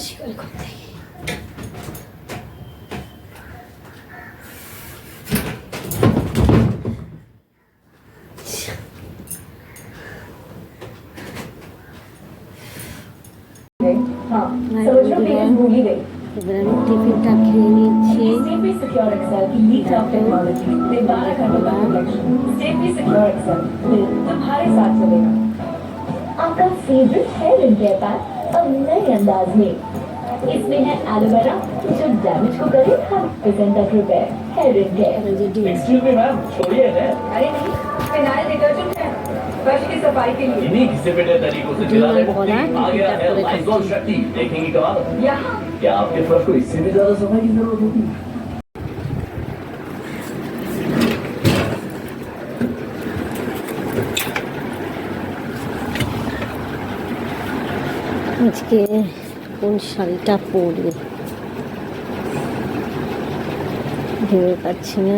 পরিষ্কার করতে हाँ मैं समझ लो भूल कि गया। भूल ही गई এবার আমি টিফিনটা খেয়ে নিচ্ছি Stay Secure Excel की लीड टॉप टेक्नोलॉजी से 12 घंटों का प्रोटेक्शन Stay Secure Excel तुम्हारे साथ चलेगा आपका favourite hair ring care pack और नए अंदाज में। इसमें है एलोवेरा जो डैमेज को करे हर परसेंट तक रुपए hair and care excuse me ma'am छोड़िए ना अरे नहीं फिनाइल डिटर्जेंट है। फर्श की सफ़ाई के लिए। इन्हीं किसी बेटे तरीकों से चला रहे हैं आ गया है। लाइजॉल शक्ति देखेंगे कमाल यहाँ। क्या आपके फर्श को इससे भी ज़्यादा सफ़ाई की ज़रूरत होगी আজকে কোন শাড়িটা পরি ভেবে পাচ্ছি না।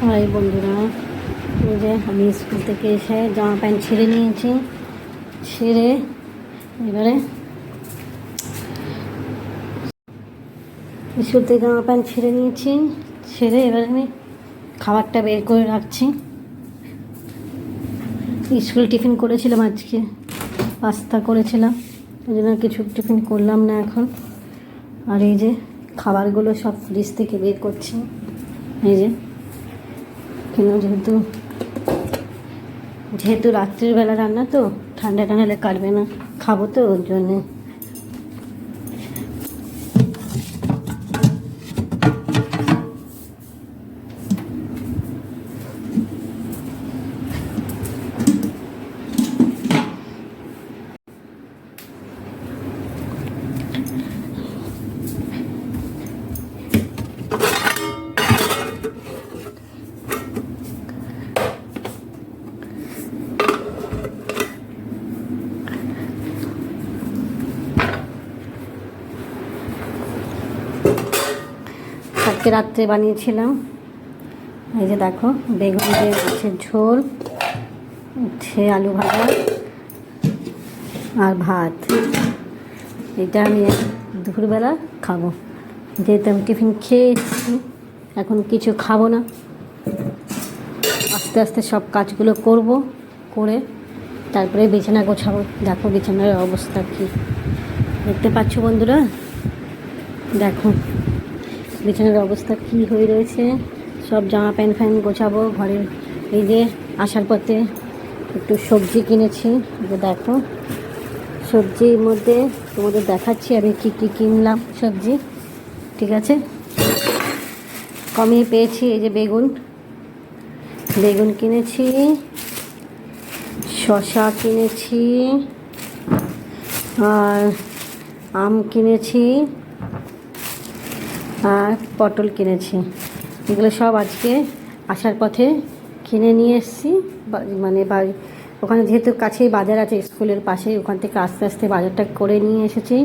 হাই বন্ধুরা যে আমি স্কুল থেকে এসে জামা প্যান্ট ছেড়ে নিয়েছি। ছেড়ে এবারে স্কুল থেকে জামা প্যান্ট ছেড়ে নিয়েছি। ছেড়ে এবারে আমি খাবারটা বের করে রাখছি। স্কুল টিফিন করেছিলাম, আজকে পাস্তা করেছিলাম। ওই জন্য কিছু টিফিন করলাম না এখন। আর এই যে খাবারগুলো সব ফ্রিজ থেকে বের করছি। এই যে কেন যেহেতু যেহেতু রাত্রির বেলা রান্না তো ঠান্ডা ঠান্ডা হলে কাটবে না খাব তো ওর জন্যে কালকে রাত্রে বানিয়েছিলাম। এই যে দেখো, বেগুন দিয়ে ঝোল হচ্ছে আলু ভাজা আর ভাত। এটা আমি দুপুরবেলা খাব। যেহেতু আমি টিফিন খেয়ে এসেছি এখন কিছু খাব না। আস্তে আস্তে সব কাজগুলো করব, করে তারপরে বিছানা গোছাবো। দেখো বিছানার অবস্থা কী। দেখতে পাচ্ছ বন্ধুরা? দেখো। বিছানার অবস্থা কি হয়ে রয়েছে? সব জামা প্যান্ট ফ্যান গোছাবো, ঘরের এই যে আসার পথে একটু সবজি কিনেছি। যে দেখো, সবজির মধ্যে তোমাদের দেখাচ্ছি আমি কী কী কিনলাম সবজি, ঠিক আছে? কমে পেয়েছি এই যে বেগুন। বেগুন কিনেছি শশা কিনেছি, আর আম কিনেছি। আর পটল কিনেছি। এগুলো সব আজকে আসার পথে কিনে নিয়ে এসেছি। মানে বাড়ি ওখানে যেহেতু কাছেই বাজার আছে, স্কুলের পাশেই, ওখান থেকে আস্তে আস্তে বাজারটা করে নিয়ে এসেছি।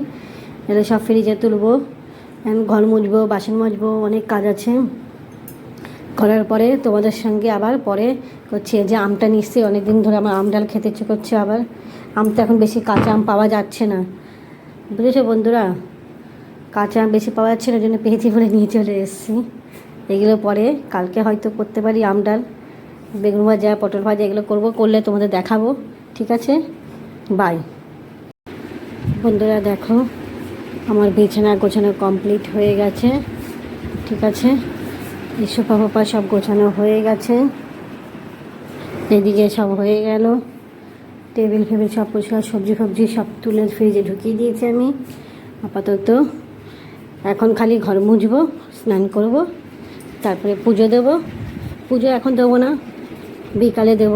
এগুলো সব ফ্রিজে তুলবো ঘর মুছবো, বাসন মাজবো, অনেক কাজ আছে। করার পরে তোমাদের সঙ্গে আবার পরে হচ্ছে যে আমটা নিশ্চয়ই অনেক দিন ধরে আমার আম ডাল খেতে ইচ্ছে করছে আবার। আম তো এখন বেশি কাঁচা আম পাওয়া যাচ্ছে না। বুঝেছ বন্ধুরা? কাঁচা আম বেশি পাওয়া যাচ্ছে না জন্য পেয়েছি বলে নিয়ে চলে এসেছি। এগুলো পরে কালকে হয়তো করতে পারি, আম ডাল, বেগুন ভাজা, পটল ভাজা, এগুলো করব, করলে তোমাদের দেখাবো, ঠিক আছে? বাই বন্ধুরা দেখো, আমার বিছানা গোছানো কমপ্লিট হয়ে গেছে, ঠিক আছে? এই সোফা সব গোছানো হয়ে গেছে। এদিকে সব হয়ে গেল। টেবিল ফেবিল সব পরিষ্কার, সবজি ফবজি সব তুলে ফ্রিজে ঢুকিয়ে দিয়েছি আমি, আপাতত। এখন খালি ঘর মুছবো, স্নান করব, তারপরে পুজো দেব। পুজো এখন দেবো না, বিকালে দেব।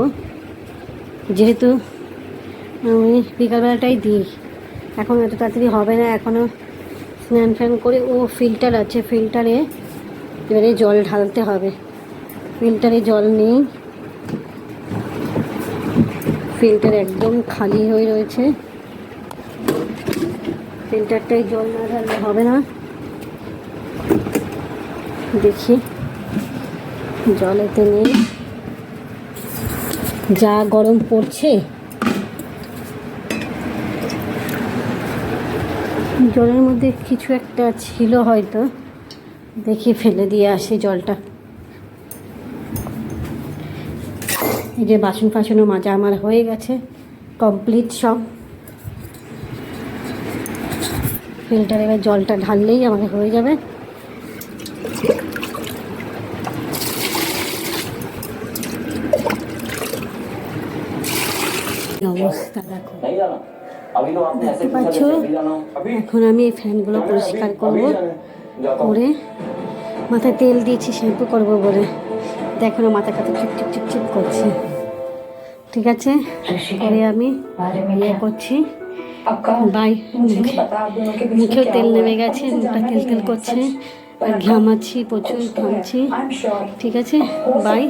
যেহেতু আমি বিকালবেলাটাই দিই। এখন এত তাড়াতাড়ি হবে না এখনও স্নান ফ্যান করে, ও ফিল্টার আছে, ফিল্টারে এবারে জল ঢালতে হবে। ফিল্টারে জল নেই। ফিল্টার একদম খালি হয়ে রয়েছে। ফিল্টারটাই জল না ঢাললে হবে না। দেখি। জলেতে নেই। যা গরম পড়ছে। জলের মধ্যে কিছু একটা ছিল হয়তো। দেখি ফেলে দিয়ে আসি জলটা। এই যে বাসন ফাসনও মাজা আমার হয়ে গেছে। কমপ্লিট সব। ফিল্টারে এবার জলটা ঢাললেই আমার হয়ে যাবে। অবস্থা দেখো। দেখতে পাচ্ছ? এখন আমি এই ফ্যানগুলো পরিষ্কার করব। করে মাথায় তেল দিয়েছি শ্যাম্পু করব বলে। দেখো না মাথা কাছে চুপ চুপ চুপ চুপ করছে। ঠিক আছে? করে আমি ইয়ে করছি। বাই। মুখেও তেল নেমে গেছে মুখটা তেল তেল করছে। আর ঘামাচ্ছি প্রচুর ঘামছি ঠিক আছে? বাই।